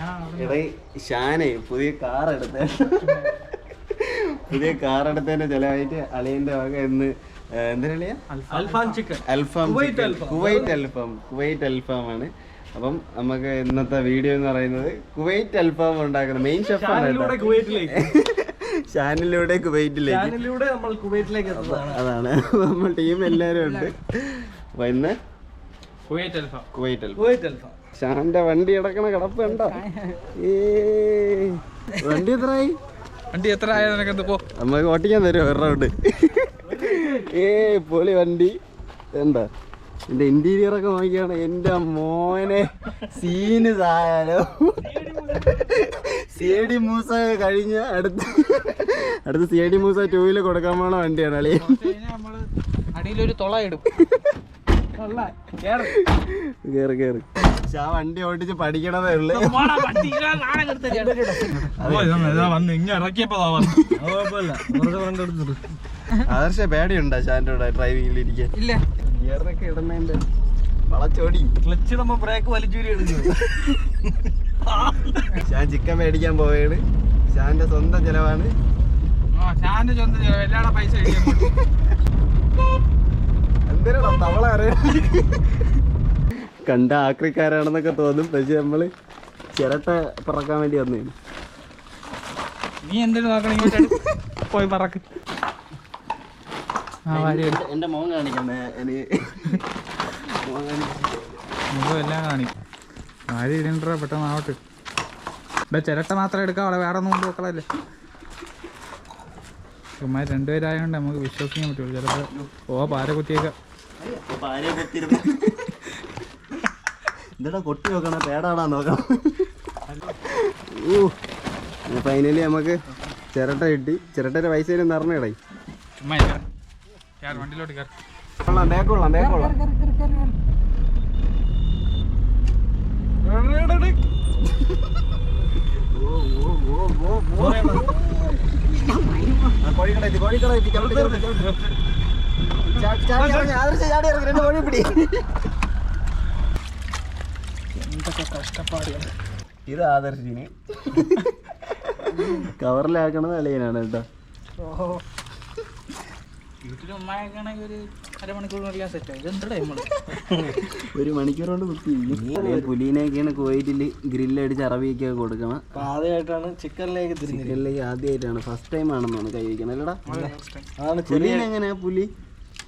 എടാ ഷാനെ പുതിയ കാർ എടുത്ത. പുതിയ കാർ എടുത്തതിന്റെ ചെലവായിട്ട് അളിയന്റെ വക എന്ന് എന്തിനാ അൽഫാം കുവൈറ്റ് ചിക്കൻ. അൽഫാം. കുവൈറ്റ് അൽഫാം. കുവൈറ്റ് അൽഫാം. ആണ് അപ്പം നമുക്ക് ഇന്നത്തെ വീഡിയോ എന്ന് പറയുന്നത് കുവൈറ്റ് അൽഫാം ഉണ്ടാക്കുന്ന മെയിൻ ഷെഫാണ് കുവൈറ്റിലേക്ക്. ചാനലിലൂടെ കുവൈറ്റിലേക്ക്. ചാനലിലൂടെ നമ്മൾ കുവൈറ്റിലേക്ക് അതാണ്. നമ്മൾ ടീം എല്ലാരും ഉണ്ട്. അപ്പൊ ഇന്ന് കുവൈറ്റ് അൽഫാം. കുവൈറ്റ് അൽഫാം. കുവൈറ്റ് അൽഫാം. ഷാന്റെ വണ്ടി കിടക്കണ കിടപ്പ് കണ്ടോ? ഏ വണ്ടി എത്രയായി? വണ്ടി എത്ര ആയത് നിനക്ക് പോ? നമുക്ക് ഓട്ടിക്കാൻ തരുമോ ഒരു റൗണ്ട്? ഏ പൊളി വണ്ടി. എന്താ? എന്റെ ഇന്റീരിയർ ഒക്കെ നോക്കിയാണ് എന്റെ മോനെ. സീന് സായാലോ സി ഡി മൂസ കഴിഞ്ഞ അടുത്ത് അടുത്ത് C D Moosa two wheeler കൊടുക്കാൻ പോണ വണ്ടിയാണ് അളി അടിയിലൊരു തുള ഇടും. കേറ് കേറി. ആ വണ്ടി ഓടിച്ച് പഠിക്കണതേ ഉള്ളു. വന്ന് ഇങ്ങനെ ഇറക്കിയപ്പോ ആദർശ പേടിയുണ്ടോ ഷാന്റെ കൂടെ ഡ്രൈവിംഗിൽ ഇരിക്കാൻ ഇല്ല. ഗിയറൊക്കെ ഇടുന്നതിന്റെ വളച്ചോടി. ക്ലച്ച് നമ്മ ബ്രേക്ക് വലിച്ചൂരി എടുക്കുന്നു ഞാൻ ചിക്കൻ മേടിക്കാൻ പോവുകയാണ് ഷാന്റെ സ്വന്തം ചെലവാണ്. ഷാന്റെ സ്വന്തം എല്ലാടെ പൈസ എന്തിനാണോ തവള അറിയാം കണ്ട ആക്രിക്കാരാണെന്നൊക്കെ തോന്നും. പക്ഷെ നമ്മൾ ചിരട്ട പറക്കാൻ വേണ്ടി വന്നേ. നീ എന്തിനു നോക്കണം പോയി പറക്ക്. എന്റെ മോൻ കാണിക്കണേ എല്ലാം കാണിക്കും. ആര് ഇടണ്ട പെട്ടെന്ന് ആവട്ടെ. ഇവിടെ ചിരട്ട മാത്രം എടുക്കാം അവിടെ വേറെ ഒന്നും കൊണ്ട് വെക്കളല്ലേ ചുമ്മാ രണ്ടുപേരായതുകൊണ്ട് നമുക്ക് വിശ്വസിക്കാൻ പറ്റുള്ളൂ. ചിലപ്പോൾ ഓ പാര കുത്തിയേക്കാം. പാര കൊത്തിരുന്നു എന്താടാ കൊട്ടി നോക്കണ പേടാടാ നോക്കണം ഓ ഫൈനലി നമുക്ക് ചിരട്ട കിട്ടി ചിരട്ടയുടെ പൈസ. കേറ്, വണ്ടിയിലോട്ട് കയറി കൊള്ളാം ബേക്കൊള്ളാം ബേക്കൊള്ളാം കോഴിക്കട എത്തി കോഴിക്കട എത്തി ചവിട്ടി ചവിട്ടി ചാടി ചാടി ചാടി ഇറങ്ങി രണ്ട് കോഴി പിടി എന്തൊക്കെ കഷ്ടപ്പാടുകൾ. ഇത് ആദർശിന്. കവറിലാക്കണത് അളിയനാണ് കേട്ടോ. വീട്ടിൽ ഉമ്മായൊക്കെയാണെങ്കിൽ ഒരു അരമണിക്കൂർ കളിക്കാൻ സെറ്റ് നമ്മൾ ഒരു മണിക്കൂർ കൊണ്ട് കുത്തി. പുലീനെയൊക്കെയാണ് കോയിറ്റിൽ ഗ്രില്ലടിച്ച് അറബിയൊക്കെ കൊടുക്കണം. ആദ്യമായിട്ടാണ് ചിക്കനിലേക്ക് ചിക്കനിലേക്ക് ആദ്യമായിട്ടാണ്. ഫസ്റ്റ് ടൈം ആണെന്നാണ് കൈ വയ്ക്കണം അല്ലടാ ആണ് പുലീൻ എങ്ങനെയാ പുലി?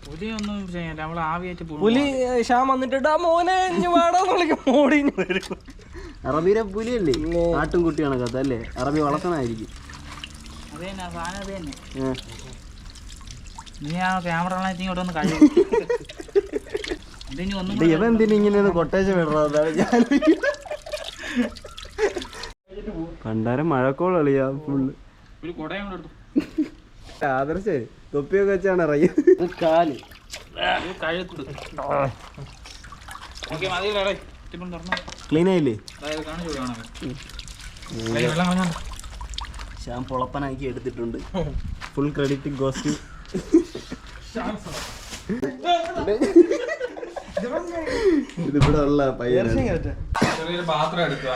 പുലി ഒന്നും ചെയ്യില്ല നമ്മൾ ആവിയായിട്ട് പുലി ഷാം വന്നിട്ട് ആ മോനെ വാടാന്ന് ഓടി ഇഞ്ഞ് വരും. അറബിയിലെ പുലിയല്ലേ? ആട്ടും കുട്ടിയാണ് കഥ അല്ലേ? അറബി വളർത്തണായിരിക്കും കണ്ടാരം മഴക്കോളിയാ ആ സാധനം അത് തന്നെ. ഏ. നീ ആ ക്യാമറ ഇങ്ങോട്ട് ഒന്ന് കഴിയും ഒന്നും ഇത് ഇവൻ എന്തിനാ ഇങ്ങനെ കൊട്ടേഷൻ വിടണത് ഞാൻ പണ്ടാരം മഴക്കോൾ കളിയാ ഫുള്ള് ആദർശേ. തൊപ്പിയൊക്കെ വെച്ചാണ് ഇറങ്ങി കാൽ. കഴുത്ത്. ക്ലീൻ ആയില്ലേ? ശ്യാം പൊളപ്പനാക്കി എടുത്തിട്ടുണ്ട്. ഫുൾ ക്രെഡിറ്റ് ഗോസ്റ്റ് ഇതിവിടെ ഉള്ള പയ്യ ചെറിയൊരു പാത്രം എടുക്കുക.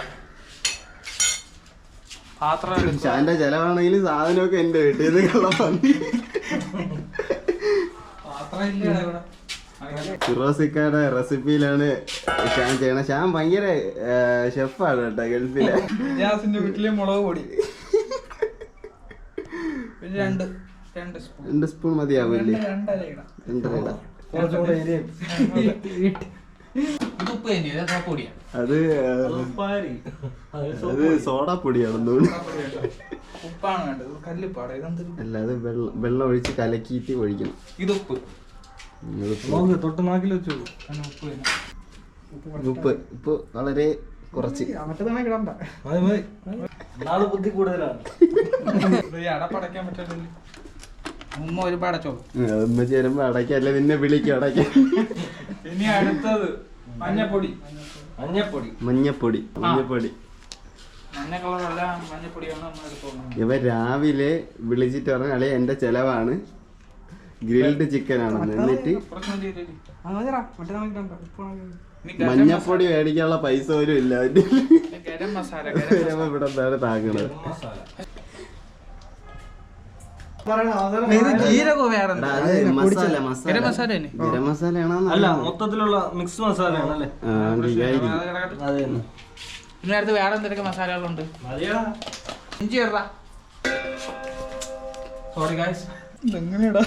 പാത്രം എടുക്കുക. ഷാന്റെ ചെലവാണെങ്കിലും സാധനമൊക്കെ എന്റെ വീട്ടിൽ നിന്ന് കള്ളപ്പന്നി പാത്രം ഫിറോസിക്കയുടെ റെസിപ്പിയിലാണ് ഷാൻ ചെയ്യണ ഷാൻ ഭയങ്കര ഷെഫാണ് കേട്ടോ ഗൾഫിലെ. ഗ്യാസിന്റെ വീട്ടിലെ മുളക് പൊടി. പിന്നെ രണ്ട് രണ്ട് സ്പൂൺ. രണ്ട് സ്പൂൺ മതിയാവില്ലേ? രണ്ടര അത് അത് സോഡാ പൊടിയാണെന്ന് തോന്നുന്നു. ഉപ്പാണ് വേണ്ടത്. ഇത് കല്ലുപ്പാടാ. ഇതെന്ത്? അല്ല അത് വെള്ളം വെള്ളം ഒഴിച്ച് കലക്കിയിട്ട് ഒഴിക്കണം. ഇത് ഉപ്പ്. തൊട്ട് നാക്കിൽ വെച്ചു അങ്ങനെ ഉപ്പ് ഉപ്പ് വളരെ കുറച്ച്. ബുദ്ധി കൂടുതലാണ്. ഉമ്മ ഒരുപാട് അടച്ചോളൂ. അതൊന്ന് ചേരുമ്പോ അടയ്ക്കല്ല നിന്നെ വിളിക്കും അടയ്ക്കാൻ ഇനി അടുത്തത് മഞ്ഞപ്പൊടി. മഞ്ഞപ്പൊടി. മഞ്ഞപ്പൊടി മഞ്ഞപ്പൊടി. ഇവ രാവിലെ വിളിച്ചിട്ട് പറഞ്ഞ അളി എന്റെ ചെലവാണ്. ഗ്രിൽഡ് ചിക്കൻ ആണ്. എന്നിട്ട്. മഞ്ഞപ്പൊടി മേടിക്കാനുള്ള പൈസ പോലും ഇല്ല. ഇവിടെ എന്താണ് താങ്ങണത്? മൊത്തത്തിലുള്ള മിക്സ് മസാലയാണല്ലേ അതെ. പിന്നെ അടുത്ത് വേറെ എന്തൊക്കെ മസാലകളുണ്ട്? ഇഞ്ചി സോറി ഗായ്സ് ഇതെങ്ങനെയാടാ?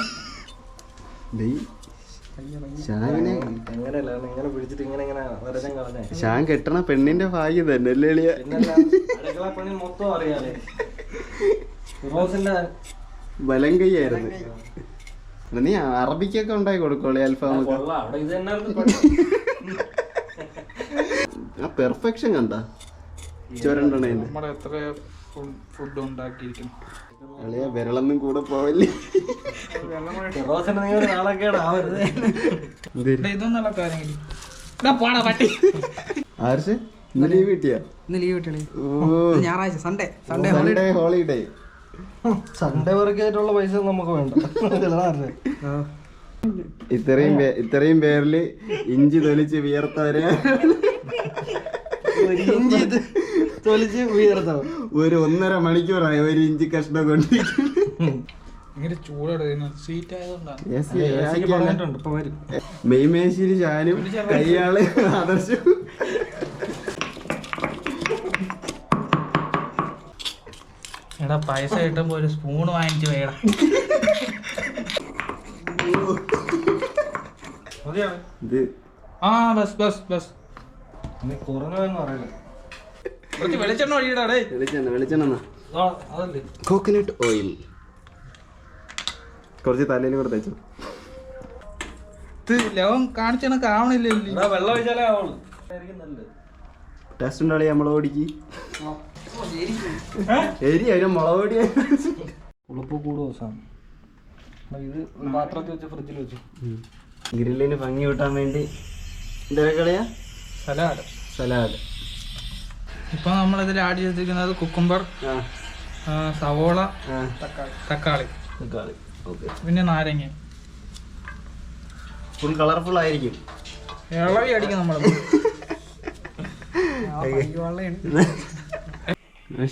ഷാൻ കെട്ടണ പെണ്ണിന്റെ ഭാഗ്യം തന്നെ അല്ലേ എളിയ? പിന്നല്ല പണി മൊത്തം അറിയാലേ. റോസിന്റെ ബലം കൈയായിരുന്നു നീ അറബിക്കൊക്കെ ഉണ്ടായി കൊടുക്കോളെ അൽഫാമൊക്കെ? ആ പെർഫെക്ഷൻ കണ്ട? ചുരണ്ടണേന്ന്. എത്ര ഫുഡ് ഉണ്ടാക്കിയിരിക്കുന്നു അളിയ വിരളൊന്നും കൂടെ പോവല്ലേ? ഇതൊന്നുള്ള ആർഷ് ഇന്ന് ലീവ് കിട്ടിയ? ഇന്ന് ലീവ് ഞായറാഴ്ച Sunday Sunday Sunday holiday Sunday work ആയിട്ടുള്ള പൈസ നമുക്ക് വേണ്ട. ഇത്രയും ഇത്രയും പേരിൽ ഇഞ്ചി തൊലിച്ച് വിയർത്തവരെ. ഒരു ഇഞ്ചി തൊലിച്ച് ഉയർത്തോ. ഒരു ഒന്നര മണിക്കൂറായി ഒരു ഇഞ്ചി കഷ്ണം കൊണ്ട് വരും. മെയ്മേശ്ശേരി ഷാനും കയ്യാൾ ആദർശം. എടാ പൈസ കിട്ടുമ്പോ ഒരു സ്പൂൺ വാങ്ങിച്ചു വേടാ ആ ബസ് ബസ് ബസ്. കുറഞ്ഞു എന്ന് പറയില്ല കുറച്ച് വെളിച്ചെണ്ണ വെളിച്ചെണ്ണ വെളിച്ചെണ്ണ. ആ, അതല്ലേ. കോക്കനട്ട് ഓയിൽ കുറച്ച് തലയിൽ കൂടെ തേച്ചു. ഇത് ലവൻ കാണിച്ചെണ്ണ കാണുന്നില്ലല്ലോ എന്നാ വെള്ളം ഒഴിച്ചാലേ ആവുള്ളൂ ആയിരിക്കും നല്ലത് ടേസ്റ്റ് ഉണ്ടാളി നമ്മളെ ഓടിക്ക് എരി അതിന് മുളക് പൊടി ഉളുപ്പ് കൂടു ദിവസം. ഇത് പാത്രത്തിൽ വെച്ച് ഫ്രിഡ്ജിൽ വെച്ചു. ഗ്രില്ലിന് ഭംഗി കൂട്ടാൻ വേണ്ടി. എന്താ കളയാ സലാഡ്. സലാഡ്. ഇപ്പൊ നമ്മൾ ഇതിൽ ആഡ് ചെയ്തിരിക്കുന്നത് കുക്കുംബർ സവോള തക്കാളി. തക്കാളി. ഓക്കെ. പിന്നെ നാരങ്ങ. ഫുൾ കളർഫുൾ ആയിരിക്കും. ഇളവി അടിക്കും നമ്മൾ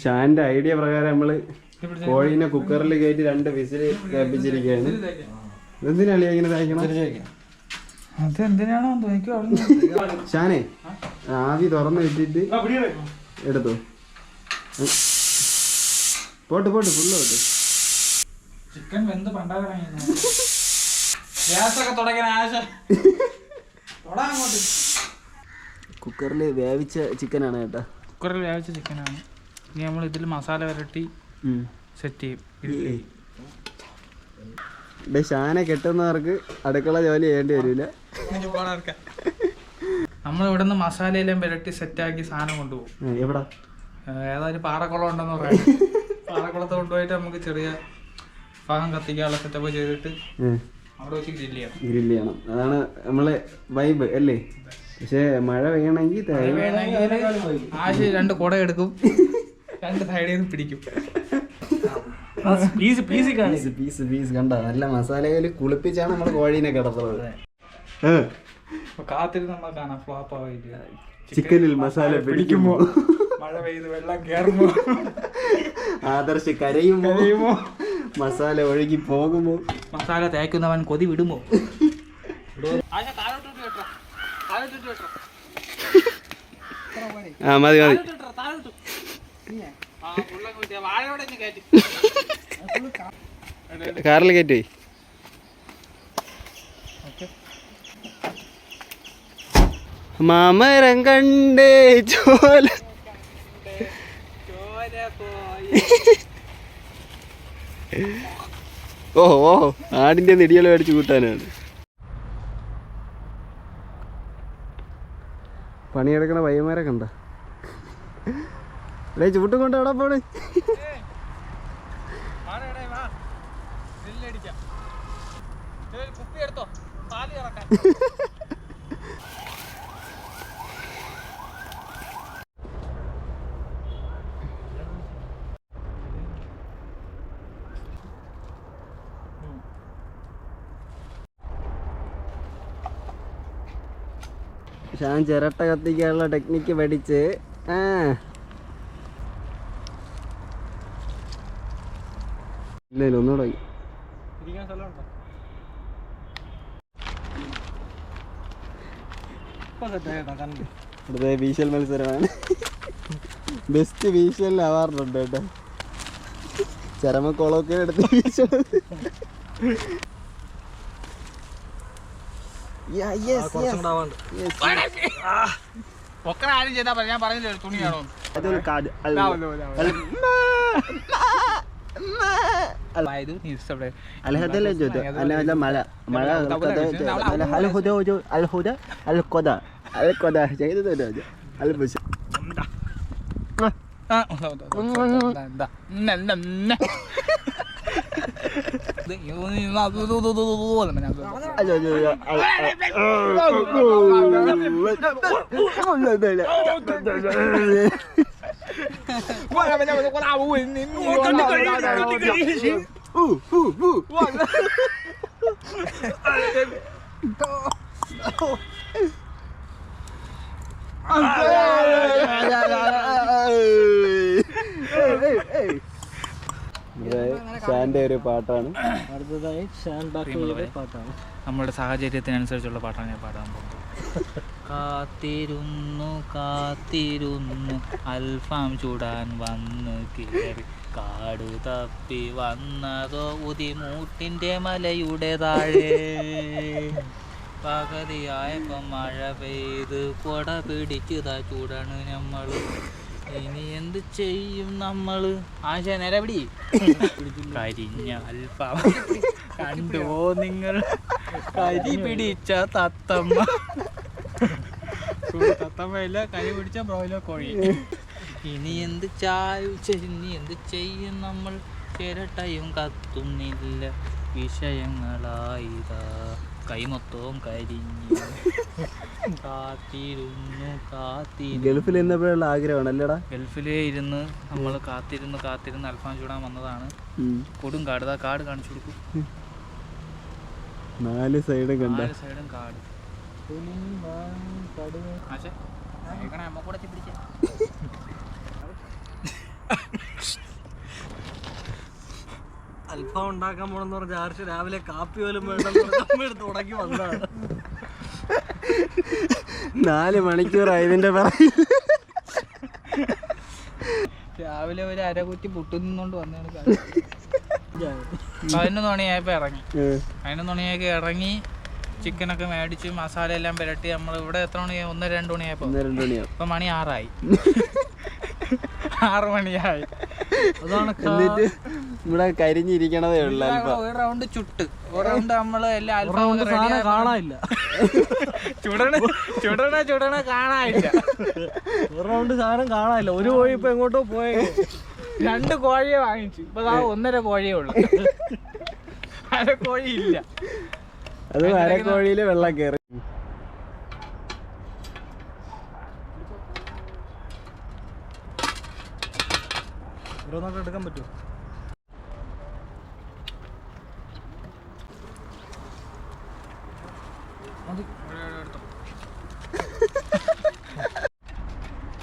ഷാന്റെ ഐഡിയ പ്രകാരം നമ്മൾ കോഴീനെ കുക്കറിൽ കയറ്റി രണ്ട് വിസിൽ കേൾപ്പിച്ചിരിക്കുകയാണ് എന്തിനാണ് ഇങ്ങനെ തയ്ക്കണം? ഷാനെ ആവി തുറന്നു ഇട്ടിട്ട് എടുത്തോ. Pot pot full pot. Chicken വെന്ത് പണ്ടാകണ ഗ്യാസൊക്കെ തുടങ്ങാൻ ആശ. അങ്ങോട്ട്. കുക്കറിൽ വേവിച്ച ചിക്കനാണ് കേട്ടോ. കുക്കറിൽ വേവിച്ച ചിക്കനാണ് ഇനി നമ്മൾ ഇതിൽ മസാല വരട്ടി സെറ്റ് ചെയ്യും. ഷാനെ കെട്ടുന്നവർക്ക് അടുക്കള ജോലി ചെയ്യേണ്ടി വരില്ല നമ്മൾ ഇവിടെ നിന്ന് മസാലയെല്ലാം പുരട്ടി സെറ്റാക്കി സാധനം കൊണ്ടുപോകും. എവിടെ? ഏതായാലും പാറക്കുളം ഉണ്ടെന്ന് പറയാം. പാറക്കുളത്ത് കൊണ്ടുപോയിട്ട് നമുക്ക് ചെറിയ ഭാഗം കത്തിക്കാനുള്ള സെറ്റപ്പ് ചെയ്തിട്ട് അവിടെ വെച്ച് ഗ്രില്ല് ചെയ്യണം. ഗ്രില്ല് ചെയ്യണം. അതാണ് നമ്മളെ വൈബ് അല്ലേ? പക്ഷേ മഴ പെയ്യണമെങ്കിൽ ആശ രണ്ട് കുട എടുക്കും. രണ്ട് സൈഡിൽ നിന്ന് പിടിക്കും. പീസ് പീസ് പീസ് പീസ് കണ്ട? നല്ല മസാലയിൽ കുളിപ്പിച്ചാണ് നമ്മൾ കോഴീനെ കിടത്തുന്നത്. കാത്തിരുന്ന് നമ്മൾ കാണാം. ഫ്ലോപ്പ് ആവില്ല ചിക്കനിൽ മസാല പിടിക്കുമ്പോ മഴ പെയ്ത് വെള്ളം കയറുമ്പോ ആദർശ് കരയുമ്പോ. മസാല ഒഴുകി പോകുമ്പോ. മസാല തേക്കുന്നവൻ കൊതി വിടുമോ ആ മതി മതി. കാറിൽ കയറ്റി. മാമരം കണ്ടേ ചോല. ഓ ഓ ആടിന്റെ നെടിയൽ മേടിച്ച് കൂട്ടാനാണ്. പണിയെടുക്കണ പയ്യന്മാരെ കണ്ട. അല്ലേ ചൂട്ടും കൊണ്ട് എവിടെ പോണ്. കുപ്പി എടുത്തോ? പാൽ ഇറക്കാൻ ഷാൻ ചിരട്ട കത്തിക്കാനുള്ള ടെക്നിക്ക് പഠിച്ച് ആ. ഇല്ല ഇല്ല ഒന്നുകൂടെ ഇവിടുത്തെ വീശൽ മത്സരമാണ്. ബെസ്റ്റ് വീശലിന് അവാർഡുണ്ട് കേട്ടോ. ചരമക്കോളൊക്കെ എടുത്ത് കൂടെ ആവാണ്ട്. Yes. പൊക്കണ ആരും ചെയ്താ പറയാം ഞാൻ പറഞ്ഞില്ലേ ഒരു തുണിയാണോ അതൊരു കാർഡ് അല്ല ഇത് നീ ഇഷ്ടപ്പെട്ടെ അൽഹദല്ല ജോജോ അല്ല മഴ മഴ അല്ല ഹൽ ഹുദ ഹുദ അൽ ഹുദ അൽ ഖദ അൽ ഖദ ചെയ്തു തരോ അൽ ബുശ ആ, ദാ, ദാ, ദാ, ദാ, ദാ. ന്നെ, ന്നെ, ന്നെ. ഇത് ഇത് ഇത് അത് ഇത് ഇത് ഇത് ഇത് ഇത് ഞാൻ ഇത് അയ്യോ അയ്യോ ഷാന്റെ ഒരു പാട്ടാണ്. അടുത്തതായി ഷാൻ ബാക്കിയുടെ പാട്ടാണ്. നമ്മുടെ സാഹചര്യത്തിനനുസരിച്ചുള്ള പാട്ടാണ് ഞാൻ പാടാൻ പോകുന്നത്. കാത്തിരുന്നു കാത്തിരുന്നു അൽഫാം ചൂടാൻ വന്ന് കയറി കാടു തപ്പി വന്നതോ ഉതിമൂട്ടിന്റെ മലയുടെ താഴെ. പകുതിയായപ്പം മഴ പെയ്ത് കൊട പിടിച്ചതാ ചൂടാണ് നമ്മൾ ഇനി എന്ത് ചെയ്യും നമ്മൾ? ആശ നേരെ പിടി. കരിഞ്ഞ അൽഫാം. കണ്ടുവോ നിങ്ങൾ? കരി പിടിച്ച തത്തമ്മ. തത്തമ്മയില്ല കരി പിടിച്ച ബ്രോയിലോ കോഴി. ഇനി എന്ത് ചായ ഇനി എന്ത് ചെയ്യും നമ്മൾ? ചിരട്ടയും കത്തുന്നില്ല. വിഷയങ്ങളായിതാ. കൈമൊത്തവും കരിഞ്ഞു കാത്തിരുന്നു കാത്തിരുന്നു. ഗൾഫിൽ എന്നപ്പോഴുള്ള ആഗ്രഹമാണ് അല്ലേടാ ഗൾഫിലേ ഇരുന്ന് നമ്മൾ കാത്തിരുന്ന് കാത്തിരുന്ന് അൽഫാം ചൂടാൻ വന്നതാണ്. കൊടും കാട് ഇതാ കാട് കാണിച്ചു കൊടുക്കും. നാല് സൈഡും കണ്ട. നാല് സൈഡും കാട്. ആശേ, കൂടെ എത്തി അൽഫാം ഉണ്ടാക്കാൻ പോണെന്ന് പറഞ്ഞ ആർച്ച് രാവിലെ കാപ്പി പോലും വേണ്ടെന്ന് തുടങ്ങി വന്നതാണ്. നാല് മണിക്കൂറായി ഇതിന്റെ പറയും രാവിലെ ഒരു അരകുറ്റി പൊട്ടുന്നോണ്ട് വന്നാണ് പതിനൊന്ന് മണിയായപ്പോ ഇറങ്ങി. പതിനൊന്ന് മണിയൊക്കെ ഇറങ്ങി ചിക്കനൊക്കെ മേടിച്ച് മസാല എല്ലാം പുരട്ടി നമ്മൾ ഇവിടെ എത്ര മണി ഒന്ന് രണ്ട് മണിയായപ്പോ. ഇപ്പൊ മണി ആറായി. ആറ് മണിയായി. അതാണ് ഇവിടെ കരിഞ്ഞിരിക്കണതേ ഉള്ളു അല്പം. ഒരു റൗണ്ട് ചുട്ട്. ഒരു റൗണ്ട് നമ്മൾ എല്ലാ റൗണ്ട് സാധനം അൽഫാം കാണാനില്ല. ചുടണ ചുടണ ചുടണ കാണാനില്ല. ഒരു റൗണ്ട് സാധനം കാണാനില്ല. ഒരു കോഴി ഇപ്പൊ എങ്ങോട്ടോ പോയ. രണ്ട് കോഴിയെ വാങ്ങിച്ചു. ഇപ്പൊ ദാ ഒന്നര കോഴിയേ ഉള്ളു. അര കോഴി ഇല്ല. അത് കോഴിയിലെ വെള്ളം കയറി ഓരോന്നൊക്കെ എടുക്കാൻ പറ്റുമോ?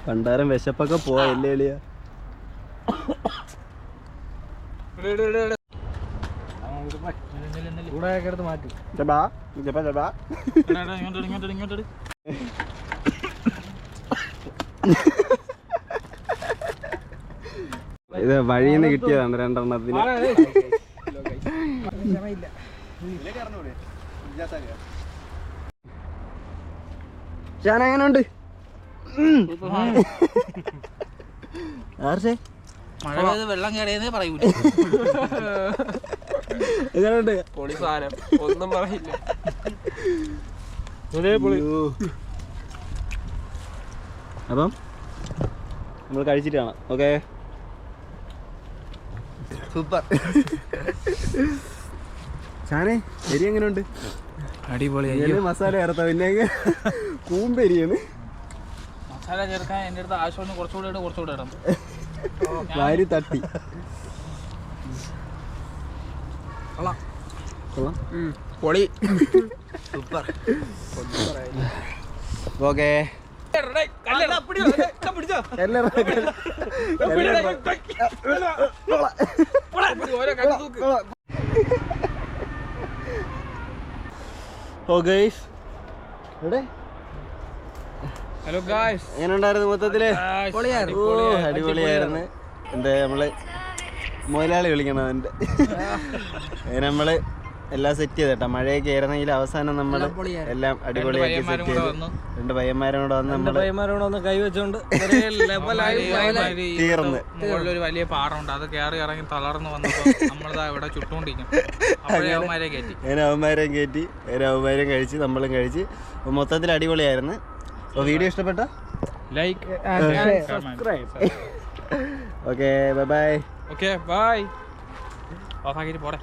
പണ്ടാരം വിശപ്പൊക്കെ പോയല്ലേ എളിയ? ഇത് വഴിന്ന് കിട്ടിയതാണ് രണ്ടെണ്ണത്തിന്. ഞാൻ എങ്ങനെയുണ്ട് ആർച്ചേ മഴ പെയ്ത് വെള്ളം കയറിയെന്നേ പറയൂല. എങ്ങനെയുണ്ട്? പൊളി സാധനം. ഒന്നും പറയില്ല. അപ്പം നമ്മൾ കഴിച്ചിട്ടാണ്. കാണാം ഓക്കെ. സൂപ്പർ. ചാനേ എരി എങ്ങനെയുണ്ട്? അടിപൊളി. എരി മസാല ചേർത്ത പിന്നെ കൂമ്പെരിയാണ് മസാല ചേർക്കാൻ എന്റെ അടുത്ത് ആവശ്യമുണ്ട് കുറച്ചുകൂടെ ഇട് കുറച്ചുകൂടെ ഇടണം. വാരി തട്ടി. പൊളി. സൂപ്പർ. ഓക്കെ. ഓ ഗൈസ്. എവിടെ? ഹലോ ഗായ്സ് എങ്ങനെ ഉണ്ടായിരുന്നു മൊത്തത്തിൽ ഓ അടിപൊളിയായിരുന്നു. എന്താ നമ്മൾ മുതലാളി വിളിക്കണം അതിന്റെ നമ്മൾ എല്ലാം സെറ്റ് ചെയ്തേട്ടാ. മഴയൊക്കെ ആയിരുന്നെങ്കിൽ അവസാനം നമ്മൾ എല്ലാം അടിപൊളിയാക്കി സെറ്റ് ചെയ്ത്. വന്നു. രണ്ട് പയ്യന്മാരും കൂടെ വന്ന് നമ്മൾ പയ്യന്മാരോട് ഒന്ന് കൈവച്ചോണ്ട് തീർന്ന്. ഒരു വലിയ പാറുണ്ട് അത് കയറി ഇറങ്ങി തളർന്നു നമ്മളിതാ ഇവിടെ ചുട്ടുകൊണ്ടിരിക്കും അവന്മാരെ കയറ്റി. അവന്മാരെയും കയറ്റി അവന്മാരെയും കഴിച്ച് നമ്മളും കഴിച്ച്. മൊത്തത്തിൽ അടിപൊളിയായിരുന്നു. വീഡിയോ ഇഷ്ടപ്പെട്ട? Like subscribe okay bye bye okay bye ഓഫാക്കിട്ട് പോടെ.